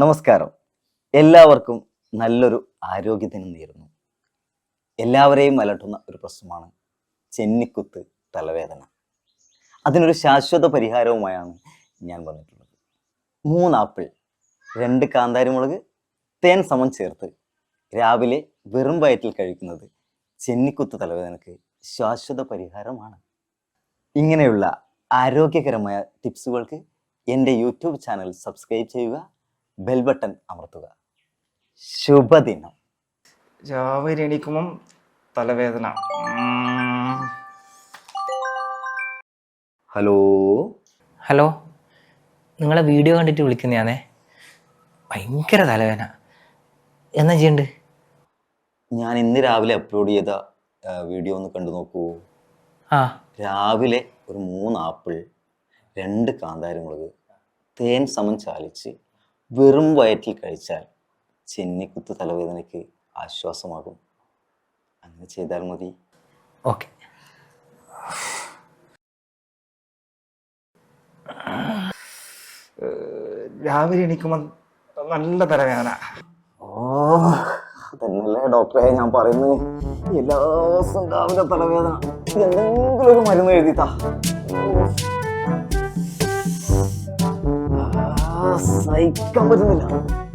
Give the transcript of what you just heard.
നമസ്കാരം. എല്ലാവർക്കും നല്ലൊരു ആരോഗ്യദിനം നേരുന്നു. എല്ലാവരെയും അലട്ടുന്ന ഒരു പ്രശ്നമാണ് ചെന്നിക്കുത്ത് തലവേദന. അതിനൊരു ശാശ്വത പരിഹാരവുമായാണ് ഞാൻ വന്നിട്ടുള്ളത്. മൂന്ന് ആപ്പിൾ രണ്ട് കാന്താരിമുളക് തേൻ സമം ചേർത്ത് രാവിലെ വെറും വയറ്റിൽ കഴിക്കുന്നത് ചെന്നിക്കുത്ത് തലവേദനക്ക് ശാശ്വത പരിഹാരമാണ്. ഇങ്ങനെയുള്ള ആരോഗ്യകരമായ ടിപ്സുകൾക്ക് എന്റെ യൂട്യൂബ് ചാനൽ സബ്സ്ക്രൈബ് ചെയ്യുക. ബെൽ ബട്ടൺ അമർത്തുക. ശുഭദിനം. രാവിലെ എണീക്കുമ്പം തലവേദന. ഹലോ? ഹലോ? നിങ്ങളെ വീഡിയോ കണ്ടിട്ട് വിളിക്കുന്നതാണേ ഭയങ്കര തലവേദന. എന്നാ ചെയ്യണ്ട്? ഞാൻ ഇന്ന് രാവിലെ അപ്ലോഡ് ചെയ്ത വീഡിയോ ഒന്ന് കണ്ടു നോക്കൂ. ആ. രാവിലെ ഒരു മൂന്ന് ആപ്പിൾ രണ്ട് കാന്താരിമുളക് തേൻ സമം ചാലിച്ച് വെറും വയറ്റിൽ കഴിച്ചാൽ ചെന്നിക്കുത്ത് തലവേദനയ്ക്ക് ആശ്വാസമാകും. അങ്ങനെ ചെയ്താൽ മതി. ഓക്കെ. രാവിലെ എണീക്കുമ്പോൾ നല്ല തലവേദന. ഓ അതന്നല്ലേ ഡോക്ടറെ ഞാൻ പറയുന്നത് എല്ലാ ദിവസവും രാവിലെ തലവേദന. എന്തെങ്കിലും ഒരു മരുന്ന് എഴുതിത്താ. 哎，干不怎么样。